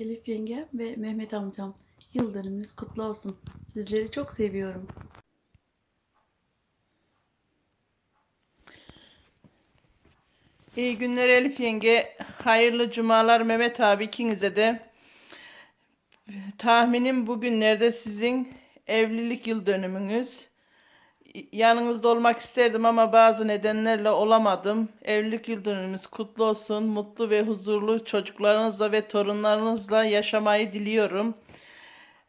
Elif yengem ve Mehmet amcam. Yıl dönümünüz kutlu olsun. Sizleri çok seviyorum. İyi günler Elif yenge. Hayırlı cumalar Mehmet abi ikinize de. Tahminim bugünlerde sizin evlilik yıl dönümünüz. Yanınızda olmak isterdim ama bazı nedenlerle olamadım. Evlilik yıl dönümümüz kutlu olsun. Mutlu ve huzurlu çocuklarınızla ve torunlarınızla yaşamayı diliyorum.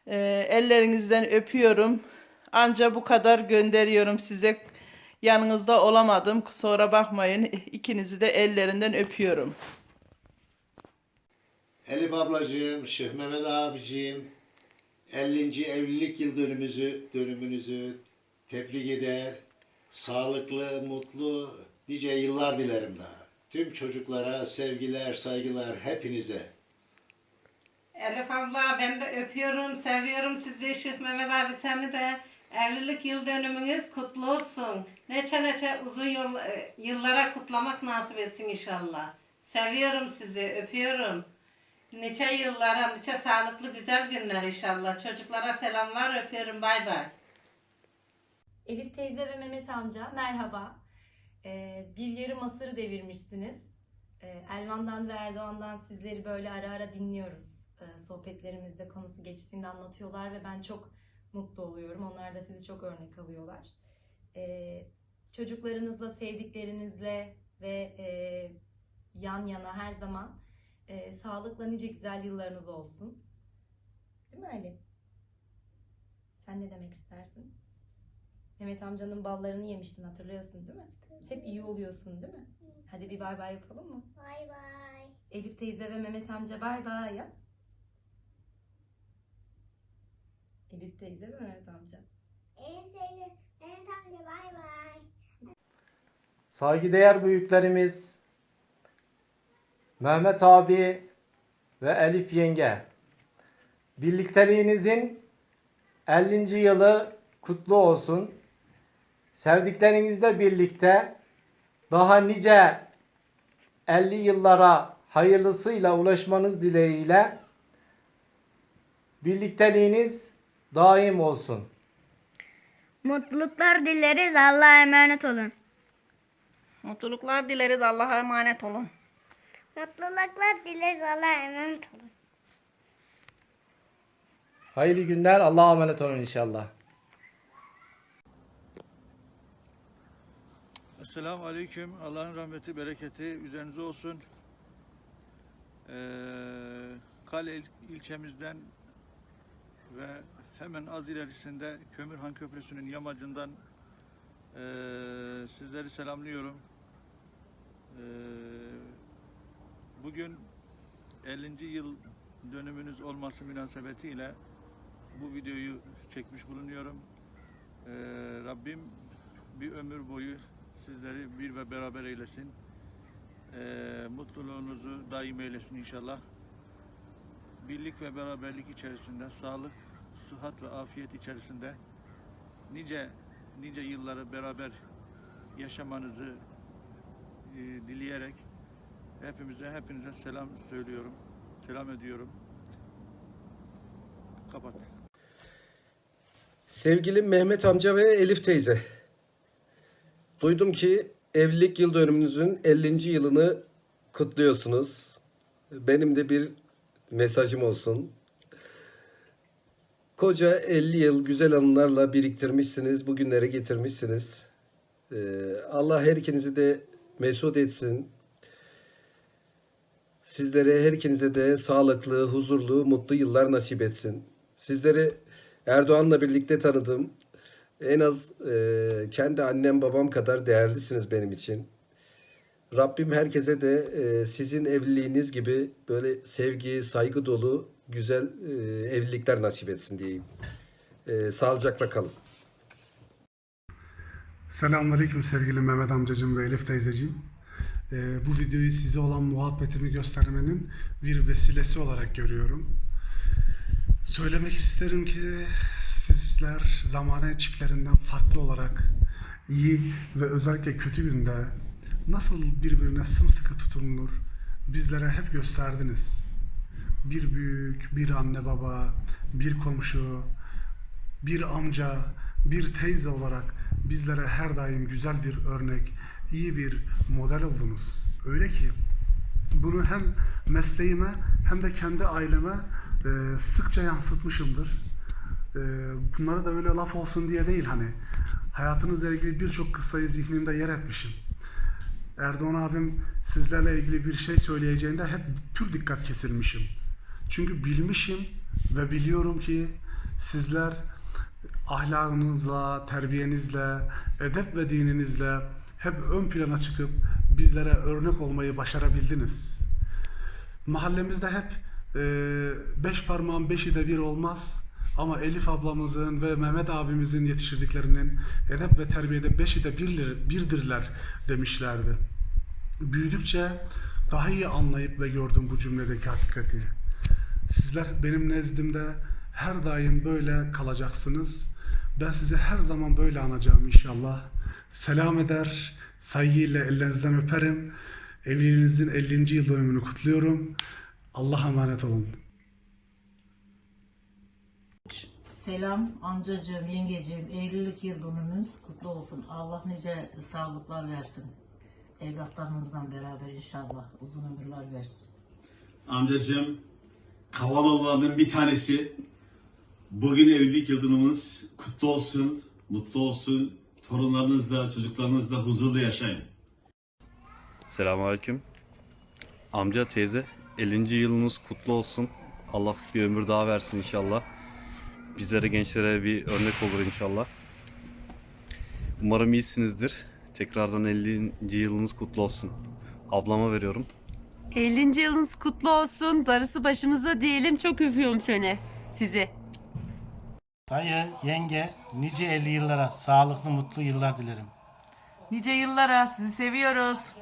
Ee, ellerinizden öpüyorum. Anca bu kadar gönderiyorum size. Yanınızda olamadım. Kusura bakmayın. İkinizi de ellerinden öpüyorum. Elif ablacığım, Şıh Mehmet abiciğim, 50. evlilik yıl dönümümüzü, dönümünüzü tebrik eder. Sağlıklı, mutlu, nice yıllar dilerim daha. Tüm çocuklara sevgiler, saygılar hepinize. Elif abla ben de öpüyorum, seviyorum sizi. Şık Mehmet abi seni de. Evlilik yıl dönümünüz kutlu olsun. Neçe neçe uzun yol, e, yıllara kutlamak nasip etsin inşallah. Seviyorum sizi, öpüyorum. Nice yıllara, nice sağlıklı güzel günler inşallah. Çocuklara selamlar, öpüyorum. Bay bay. Elif teyze ve Mehmet amca merhaba. Ee, bir yarım asırı devirmişsiniz. Ee, Elvan'dan ve Erdoğan'dan sizleri böyle ara ara dinliyoruz. Ee, sohbetlerimizde konusu geçtiğinde anlatıyorlar ve ben çok mutlu oluyorum. Onlar da sizi çok örnek alıyorlar. Ee, çocuklarınızla, sevdiklerinizle ve e, yan yana her zaman e, sağlıkla nice güzel yıllarınız olsun. Değil mi Ali? Sen ne demek istersin? Mehmet amcanın ballarını yemiştin hatırlıyorsun değil mi? Hep iyi oluyorsun değil mi? Hadi bir bay bay yapalım mı? Bay bay. Elif teyze ve Mehmet amca bay bay yap. Elif teyze ve Mehmet amca. En sevdiğim Mehmet amca bay bay. Saygıdeğer büyüklerimiz Mehmet abi ve Elif yenge. Birlikteliğinizin 50. yılı kutlu olsun. Sevdiklerinizle birlikte daha nice 50 yıllara hayırlısıyla ulaşmanız dileğiyle birlikteliğiniz daim olsun. Mutluluklar dileriz. Allah'a emanet olun. Mutluluklar dileriz. Allah'a emanet olun. Mutluluklar dileriz. Allah'a emanet olun. Hayırlı günler. Allah'a emanet olun inşallah. Esselamu Aleyküm. Allah'ın rahmeti, bereketi üzerinize olsun. Ee, Kale il- ilçemizden ve hemen az ilerisinde Kömürhan Köprüsü'nün yamacından ee, sizleri selamlıyorum. Ee, bugün 50. yıl dönümünüz olması münasebetiyle bu videoyu çekmiş bulunuyorum. Ee, Rabbim bir ömür boyu sizleri bir ve beraber eylesin. Ee, mutluluğunuzu daim eylesin inşallah. Birlik ve beraberlik içerisinde, sağlık, sıhhat ve afiyet içerisinde nice nice yılları beraber yaşamanızı e, dileyerek hepimize hepinize selam söylüyorum. Selam ediyorum. Kapat. Sevgili Mehmet amca ve Elif teyze. Duydum ki evlilik yıl dönümünüzün 50. yılını kutluyorsunuz. Benim de bir mesajım olsun. Koca 50 yıl güzel anılarla biriktirmişsiniz, bugünlere getirmişsiniz. Ee, Allah her ikinizi de mesut etsin. Sizlere her ikinize de sağlıklı, huzurlu, mutlu yıllar nasip etsin. Sizleri Erdoğan'la birlikte tanıdım. En az e, kendi annem babam kadar değerlisiniz benim için. Rabbim herkese de e, sizin evliliğiniz gibi böyle sevgi, saygı dolu güzel e, evlilikler nasip etsin diyeyim. E, sağlıcakla kalın. Selamünaleyküm sevgili Mehmet amcacığım ve Elif teyzeciğim. Ee, bu videoyu size olan muhabbetimi göstermenin bir vesilesi olarak görüyorum. Söylemek isterim ki sizler zamane çiftlerinden farklı olarak iyi ve özellikle kötü günde nasıl birbirine sımsıkı tutunulur bizlere hep gösterdiniz. bir büyük, bir anne baba, bir komşu, bir amca, bir teyze olarak bizlere her daim güzel bir örnek, iyi bir model oldunuz. Öyle ki bunu hem mesleğime hem de kendi aileme sıkça yansıtmışımdır. E, bunları da öyle laf olsun diye değil hani. Hayatınızla ilgili birçok kıssayı zihnimde yer etmişim. Erdoğan abim sizlerle ilgili bir şey söyleyeceğinde hep pür dikkat kesilmişim. Çünkü bilmişim ve biliyorum ki sizler ahlakınızla, terbiyenizle, edep ve dininizle hep ön plana çıkıp bizlere örnek olmayı başarabildiniz. Mahallemizde hep e, beş parmağın beşi de bir olmaz ama Elif ablamızın ve Mehmet abimizin yetiştirdiklerinin edep ve terbiyede beşi de birdir, birdirler demişlerdi. Büyüdükçe daha iyi anlayıp ve gördüm bu cümledeki hakikati. Sizler benim nezdimde her daim böyle kalacaksınız. Ben sizi her zaman böyle anacağım inşallah. Selam eder, saygıyla ellerinizden öperim. Evliliğinizin 50. yıl dönümünü kutluyorum. Allah'a emanet olun. Selam amcacığım, yengeciğim. Evlilik yıl dönümümüz kutlu olsun. Allah nice sağlıklar versin. Evlatlarınızdan beraber inşallah uzun ömürler versin. Amcacığım, Kavaloğullarının bir tanesi. Bugün evlilik yıldönümünüz kutlu olsun, mutlu olsun. Torunlarınızla, çocuklarınızla huzurlu yaşayın. Selamünaleyküm. Amca teyze 50. yılınız kutlu olsun. Allah bir ömür daha versin inşallah. Bizlere gençlere bir örnek olur inşallah. Umarım iyisinizdir. Tekrardan 50. yılınız kutlu olsun. Ablama veriyorum. 50. yılınız kutlu olsun. Darısı başımıza diyelim. Çok öpüyorum seni. Sizi. Dayı, yenge, nice 50 yıllara, sağlıklı, mutlu yıllar dilerim. Nice yıllara sizi seviyoruz.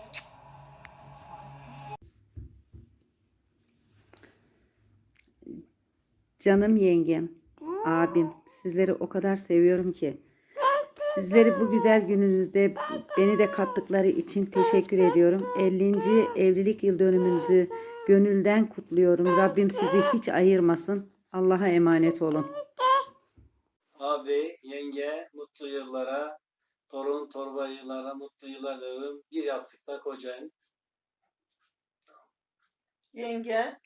Canım yengem, abim, sizleri o kadar seviyorum ki. Sizleri bu güzel gününüzde beni de kattıkları için teşekkür ediyorum. 50. evlilik yıl dönümünüzü gönülden kutluyorum. Rabbim sizi hiç ayırmasın. Allah'a emanet olun. Abi, yenge, mutlu yıllara, torun, torba yıllara, mutlu yıllar dilerim. Bir yastıkta kocayın. Yenge,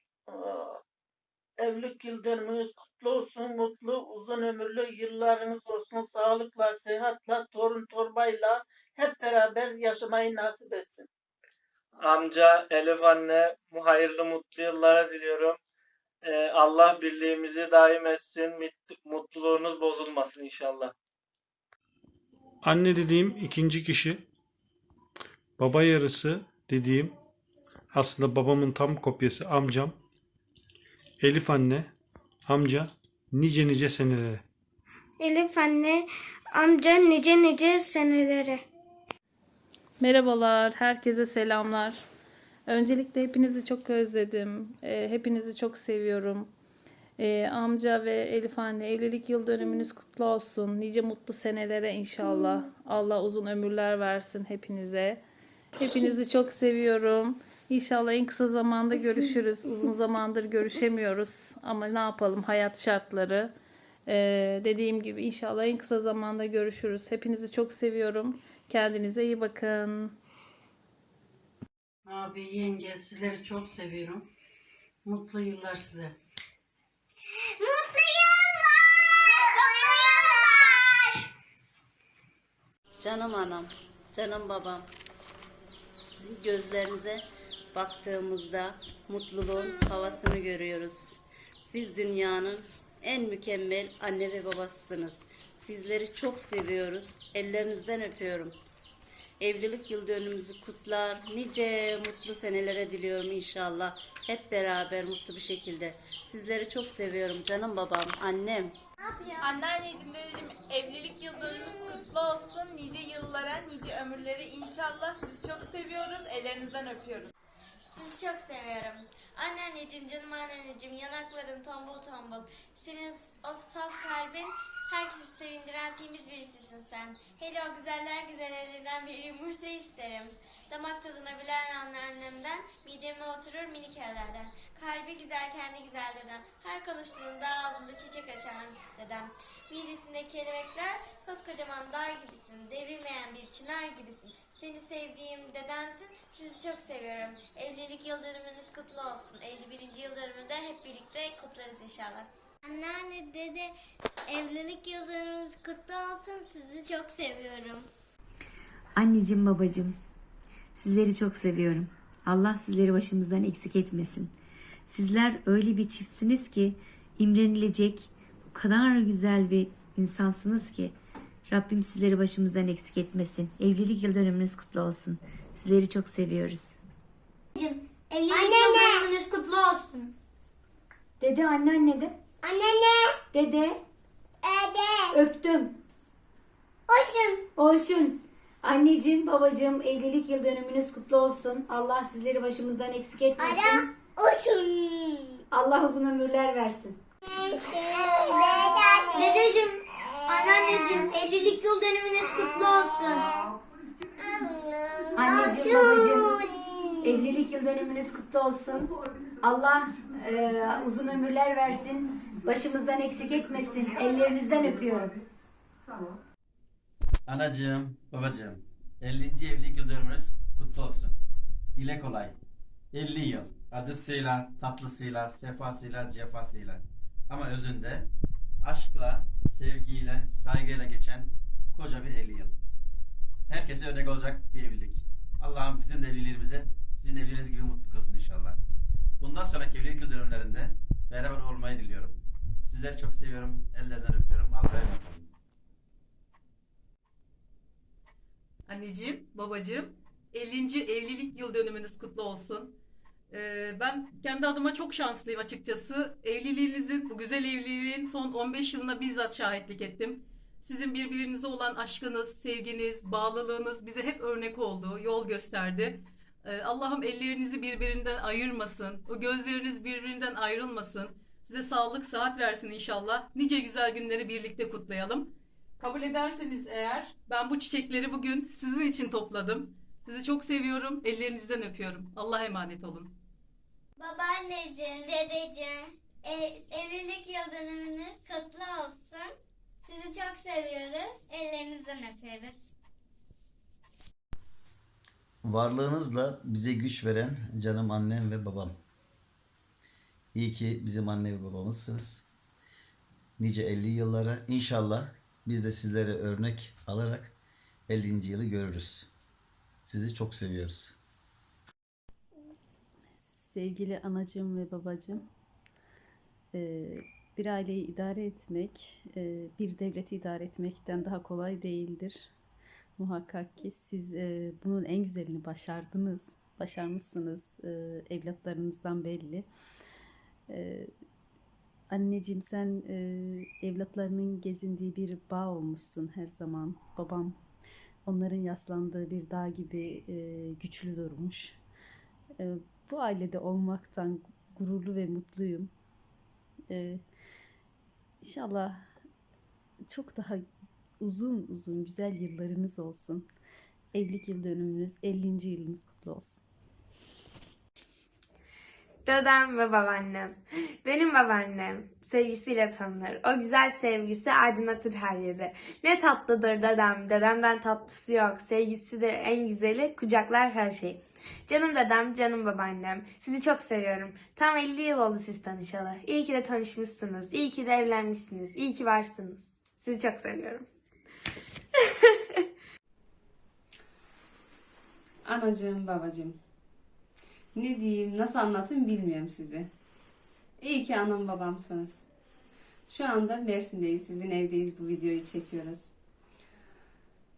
evlilik yıl dönümünüz kutlu olsun, mutlu, uzun ömürlü yıllarınız olsun, sağlıkla, sıhhatla, torun torbayla hep beraber yaşamayı nasip etsin. Amca, Elif anne, bu hayırlı mutlu yıllara diliyorum. Ee, Allah birliğimizi daim etsin, mutluluğunuz bozulmasın inşallah. Anne dediğim ikinci kişi. Baba yarısı dediğim aslında babamın tam kopyası amcam. Elif anne, amca nice nice senelere. Elif anne, amca nice nice senelere. Merhabalar, herkese selamlar. Öncelikle hepinizi çok özledim. Ee, hepinizi çok seviyorum. Ee, amca ve Elif anne evlilik yıl dönümünüz kutlu olsun. Nice mutlu senelere inşallah. Allah uzun ömürler versin hepinize. Hepinizi çok seviyorum. İnşallah en kısa zamanda görüşürüz. Uzun zamandır görüşemiyoruz. Ama ne yapalım hayat şartları. Ee, dediğim gibi inşallah en kısa zamanda görüşürüz. Hepinizi çok seviyorum. Kendinize iyi bakın. Abi, yenge, sizleri çok seviyorum. Mutlu yıllar size. Mutlu yıllar! Mutlu yıllar! Canım anam, canım babam. Sizin gözlerinize baktığımızda mutluluğun havasını görüyoruz. Siz dünyanın en mükemmel anne ve babasısınız. Sizleri çok seviyoruz. Ellerinizden öpüyorum. Evlilik yıl dönümümüzü kutlar. Nice mutlu senelere diliyorum inşallah. Hep beraber mutlu bir şekilde. Sizleri çok seviyorum canım babam, annem. Anneanneciğim, dedeciğim evlilik yıl dönümümüz kutlu olsun. Nice yıllara, nice ömürleri inşallah. Sizi çok seviyoruz. Ellerinizden öpüyoruz. Sizi çok seviyorum. Anneanneciğim, canım anneanneciğim, yanakların tombul tombul. Senin o saf kalbin herkesi sevindiren temiz birisisin sen. Hele o güzeller güzel ellerinden bir yumurta isterim. Damak tadına bilen anneannemden, mideme oturur minik ellerden. Kalbi güzel kendi güzel dedem. Her konuştuğunda ağzında çiçek açan dedem. Midesinde kelebekler koskocaman dağ gibisin. Devrilmeyen bir çınar gibisin. Seni sevdiğim dedemsin. Sizi çok seviyorum. Evlilik yıl dönümünüz kutlu olsun. 51. yıl dönümünde hep birlikte kutlarız inşallah. Anneanne, dede, evlilik yıl dönümünüz kutlu olsun. Sizi çok seviyorum. Anneciğim babacığım sizleri çok seviyorum. Allah sizleri başımızdan eksik etmesin. Sizler öyle bir çiftsiniz ki imrenilecek o kadar güzel bir insansınız ki Rabbim sizleri başımızdan eksik etmesin. Evlilik yıl dönümünüz kutlu olsun. Sizleri çok seviyoruz. Evlilik yıl dönümünüz kutlu olsun. Dede anneanne de. Anneanne. Dede Dede. öptüm. Olsun. Olsun. Anneciğim, babacığım evlilik yıl dönümünüz kutlu olsun. Allah sizleri başımızdan eksik etmesin. Olsun. Allah uzun ömürler versin. Dedeciğim, anneanneciğim evlilik yıl dönümünüz kutlu olsun. Anneciğim, babacığım evlilik yıl dönümünüz kutlu olsun. Allah e, uzun ömürler versin. Başımızdan eksik etmesin. Ellerinizden öpüyorum. Anacığım, babacığım, 50. evlilik yıl dönümünüz kutlu olsun. Dile kolay. 50 yıl. Acısıyla, tatlısıyla, sefasıyla, cefasıyla. Ama özünde aşkla, sevgiyle, saygıyla geçen koca bir 50 yıl. Herkese örnek olacak bir evlilik. Allah'ım bizim de evliliğimizi sizin evliliğiniz gibi mutlu kılsın inşallah. Bundan sonraki evlilik yıl dönümlerinde beraber olmayı diliyorum. Sizleri çok seviyorum. Ellerinizden öpüyorum. Allah'a emanet olun. Anneciğim, babacığım, 50. evlilik yıl dönümünüz kutlu olsun. Ee, ben kendi adıma çok şanslıyım açıkçası. Evliliğinizin, bu güzel evliliğin son 15 yılına bizzat şahitlik ettim. Sizin birbirinize olan aşkınız, sevginiz, bağlılığınız bize hep örnek oldu, yol gösterdi. Ee, Allah'ım ellerinizi birbirinden ayırmasın, o gözleriniz birbirinden ayrılmasın. Size sağlık, sıhhat versin inşallah. Nice güzel günleri birlikte kutlayalım. Kabul ederseniz eğer ben bu çiçekleri bugün sizin için topladım. Sizi çok seviyorum. Ellerinizden öpüyorum. Allah'a emanet olun. Babaanneciğim, dedeciğim, ev- evlilik yıl dönümünüz kutlu olsun. Sizi çok seviyoruz. Ellerinizden öpüyoruz. Varlığınızla bize güç veren canım annem ve babam. İyi ki bizim anne ve babamızsınız. Nice 50 yıllara inşallah biz de sizlere örnek alarak 50. yılı görürüz. Sizi çok seviyoruz. Sevgili anacığım ve babacığım, eee, bir aileyi idare etmek, eee, bir devleti idare etmekten daha kolay değildir. Muhakkak ki siz eee, bunun en güzelini başardınız, başarmışsınız, evlatlarınızdan belli. Anneciğim sen eee, evlatlarının gezindiği bir bağ olmuşsun her zaman. Babam onların yaslandığı bir dağ gibi eee, güçlü durmuş. Eee, bu ailede olmaktan gururlu ve mutluyum. Eee inşallah çok daha uzun uzun güzel yıllarınız olsun. Evlilik yıl dönümünüz 50. yılınız kutlu olsun. Dedem ve babaannem. Benim babaannem sevgisiyle tanınır. O güzel sevgisi aydınlatır her yeri. Ne tatlıdır dedem. Dedemden tatlısı yok. Sevgisi de en güzeli. Kucaklar her şey. Canım dedem, canım babaannem. Sizi çok seviyorum. Tam 50 yıl oldu siz tanışalı. İyi ki de tanışmışsınız. İyi ki de evlenmişsiniz. İyi ki varsınız. Sizi çok seviyorum. Anacığım, babacığım. Ne diyeyim, nasıl anlatayım bilmiyorum size. İyi ki anam babamsınız. Şu anda Mersin'deyiz, sizin evdeyiz bu videoyu çekiyoruz.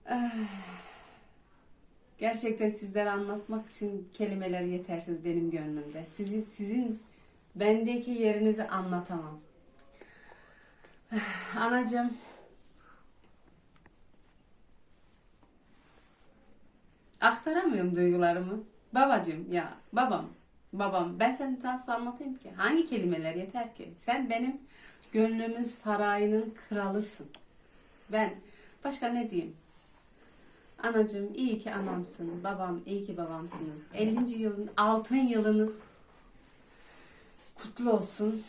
Gerçekten sizlere anlatmak için kelimeler yetersiz benim gönlümde. Sizin, sizin bendeki yerinizi anlatamam. Anacığım, aktaramıyorum duygularımı. Babacığım ya babam babam ben seni nasıl anlatayım ki? Hangi kelimeler yeter ki? Sen benim gönlümün sarayının kralısın. Ben başka ne diyeyim? Anacığım iyi ki anamsın. Babam iyi ki babamsınız. 50. yılın altın yılınız kutlu olsun.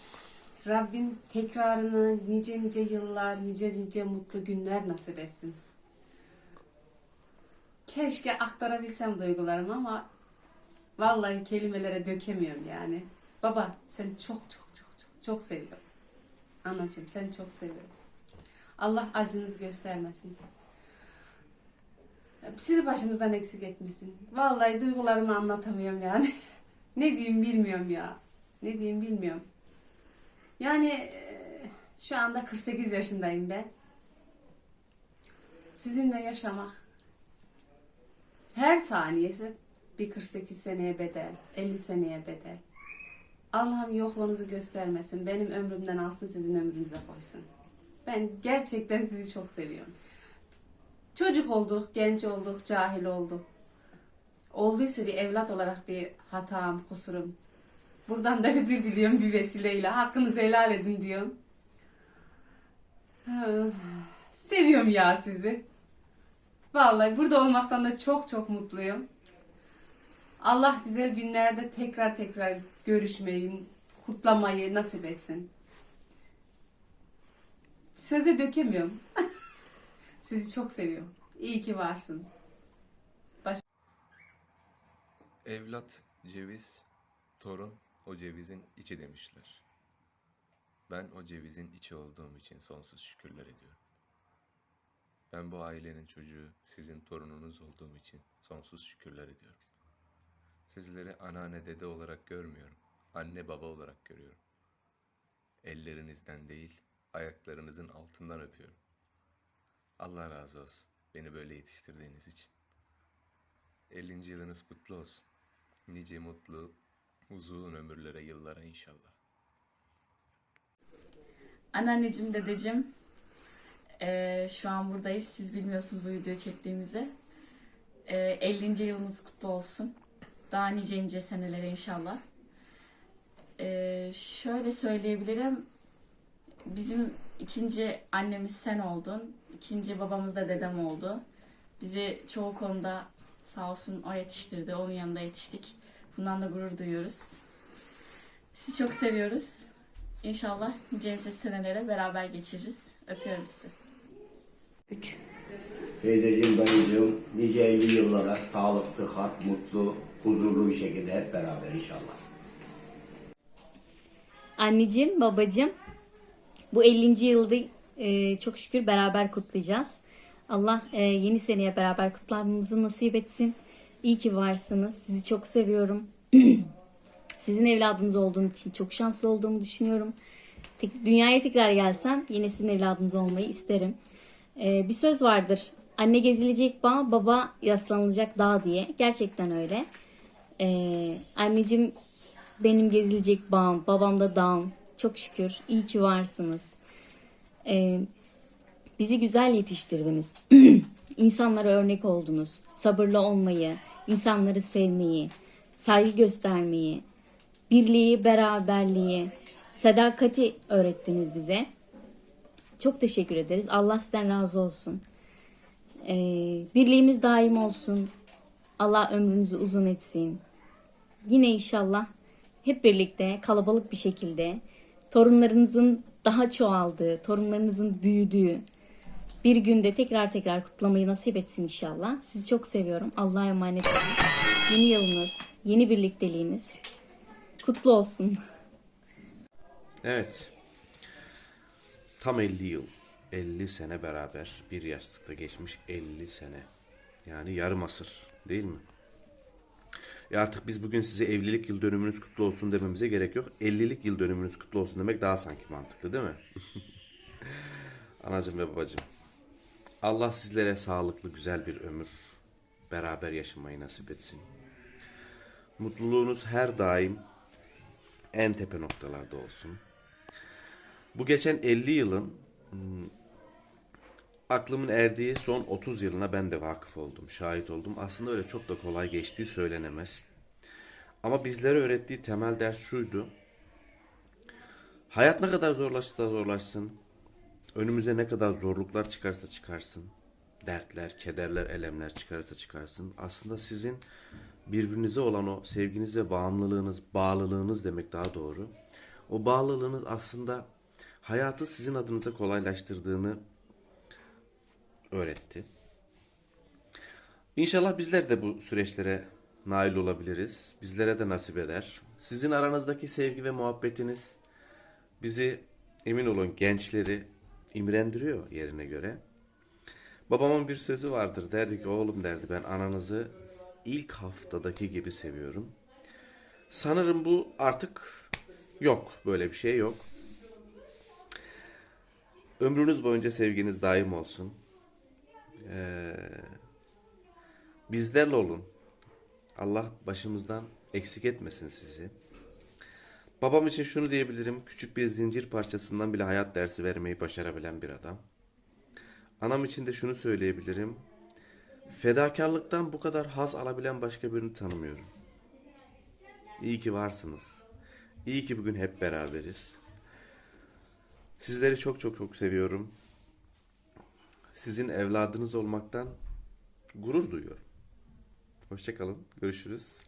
Rabbim tekrarını nice nice yıllar, nice nice mutlu günler nasip etsin. Keşke aktarabilsem duygularımı ama vallahi kelimelere dökemiyorum yani. Baba seni çok çok çok çok çok seviyorum. Anacığım seni çok seviyorum. Allah acınız göstermesin. Sizi başımızdan eksik etmesin. Vallahi duygularımı anlatamıyorum yani. ne diyeyim bilmiyorum ya. Ne diyeyim bilmiyorum. Yani e, şu anda 48 yaşındayım ben. Sizinle yaşamak her saniyesi bir 48 seneye bedel, 50 seneye bedel. Allah'ım yokluğunuzu göstermesin. Benim ömrümden alsın sizin ömrünüze koysun. Ben gerçekten sizi çok seviyorum. Çocuk olduk, genç olduk, cahil olduk. Olduysa bir evlat olarak bir hatam, kusurum. Buradan da özür diliyorum bir vesileyle. Hakkınızı helal edin diyorum. Seviyorum ya sizi. Vallahi burada olmaktan da çok çok mutluyum. Allah güzel günlerde tekrar tekrar görüşmeyi, kutlamayı nasip etsin. Söze dökemiyorum. Sizi çok seviyorum. İyi ki varsınız. Baş Evlat ceviz, torun o cevizin içi demişler. Ben o cevizin içi olduğum için sonsuz şükürler ediyorum. Ben bu ailenin çocuğu, sizin torununuz olduğum için sonsuz şükürler ediyorum. Sizleri anneanne dede olarak görmüyorum, anne baba olarak görüyorum. Ellerinizden değil, ayaklarınızın altından öpüyorum. Allah razı olsun beni böyle yetiştirdiğiniz için. 50. yılınız kutlu olsun. Nice mutlu, uzun ömürlere, yıllara inşallah. Anneanneciğim, dedeciğim, eee, şu an buradayız. Siz bilmiyorsunuz bu videoyu çektiğimizi. Eee 50. yılınız kutlu olsun. Daha nice nice senelere inşallah. Eee, şöyle söyleyebilirim. Bizim ikinci annemiz sen oldun. İkinci babamız da dedem oldu. Bizi çoğu konuda sağ olsun o yetiştirdi. Onun yanında yetiştik. Bundan da gurur duyuyoruz. Sizi çok seviyoruz. İnşallah nice senelere beraber geçiririz. Öpüyorum sizi. Teyzeciğim, dayıcığım nice 50 yıllara sağlık, sıhhat, mutlu, huzurlu bir şekilde hep beraber inşallah. Anneciğim, babacığım bu 50. yılda e, çok şükür beraber kutlayacağız. Allah e, yeni seneye beraber kutlamamızı nasip etsin. İyi ki varsınız. Sizi çok seviyorum. Sizin evladınız olduğum için çok şanslı olduğumu düşünüyorum. Tek, dünyaya tekrar gelsem yine sizin evladınız olmayı isterim. E, bir söz vardır. Anne gezilecek bağ, baba yaslanılacak dağ diye. Gerçekten öyle. E, anneciğim benim gezilecek bağım, babam da dağım. Çok şükür. İyi ki varsınız. Ee, bizi güzel yetiştirdiniz. İnsanlara örnek oldunuz. Sabırlı olmayı, insanları sevmeyi, saygı göstermeyi, birliği, beraberliği, sadakati öğrettiniz bize. Çok teşekkür ederiz. Allah sizden razı olsun. Ee, birliğimiz daim olsun. Allah ömrünüzü uzun etsin. Yine inşallah hep birlikte kalabalık bir şekilde torunlarınızın daha çoğaldığı, torunlarınızın büyüdüğü bir günde tekrar tekrar kutlamayı nasip etsin inşallah. Sizi çok seviyorum. Allah'a emanet olun. Yeni yılınız, yeni birlikteliğiniz kutlu olsun. Evet. Tam 50 yıl. 50 sene beraber bir yastıkta geçmiş 50 sene. Yani yarım asır değil mi? E artık biz bugün size evlilik yıl dönümünüz kutlu olsun dememize gerek yok. 50'lik yıl dönümünüz kutlu olsun demek daha sanki mantıklı değil mi? Anacığım ve babacığım. Allah sizlere sağlıklı güzel bir ömür beraber yaşamayı nasip etsin. Mutluluğunuz her daim en tepe noktalarda olsun. Bu geçen 50 yılın hmm, aklımın erdiği son 30 yılına ben de vakıf oldum, şahit oldum. Aslında öyle çok da kolay geçtiği söylenemez. Ama bizlere öğrettiği temel ders şuydu. Hayat ne kadar zorlaşsa zorlaşsın, önümüze ne kadar zorluklar çıkarsa çıkarsın, dertler, kederler, elemler çıkarsa çıkarsın. Aslında sizin birbirinize olan o sevginiz ve bağımlılığınız, bağlılığınız demek daha doğru. O bağlılığınız aslında hayatı sizin adınıza kolaylaştırdığını öğretti. İnşallah bizler de bu süreçlere nail olabiliriz. Bizlere de nasip eder. Sizin aranızdaki sevgi ve muhabbetiniz bizi emin olun gençleri imrendiriyor yerine göre. Babamın bir sözü vardır. Derdi ki oğlum derdi ben ananızı ilk haftadaki gibi seviyorum. Sanırım bu artık yok. Böyle bir şey yok. Ömrünüz boyunca sevginiz daim olsun. Ee, bizlerle olun. Allah başımızdan eksik etmesin sizi. Babam için şunu diyebilirim. Küçük bir zincir parçasından bile hayat dersi vermeyi başarabilen bir adam. Anam için de şunu söyleyebilirim. Fedakarlıktan bu kadar haz alabilen başka birini tanımıyorum. İyi ki varsınız. İyi ki bugün hep beraberiz. Sizleri çok çok çok seviyorum. Sizin evladınız olmaktan gurur duyuyorum. Hoşçakalın. Görüşürüz.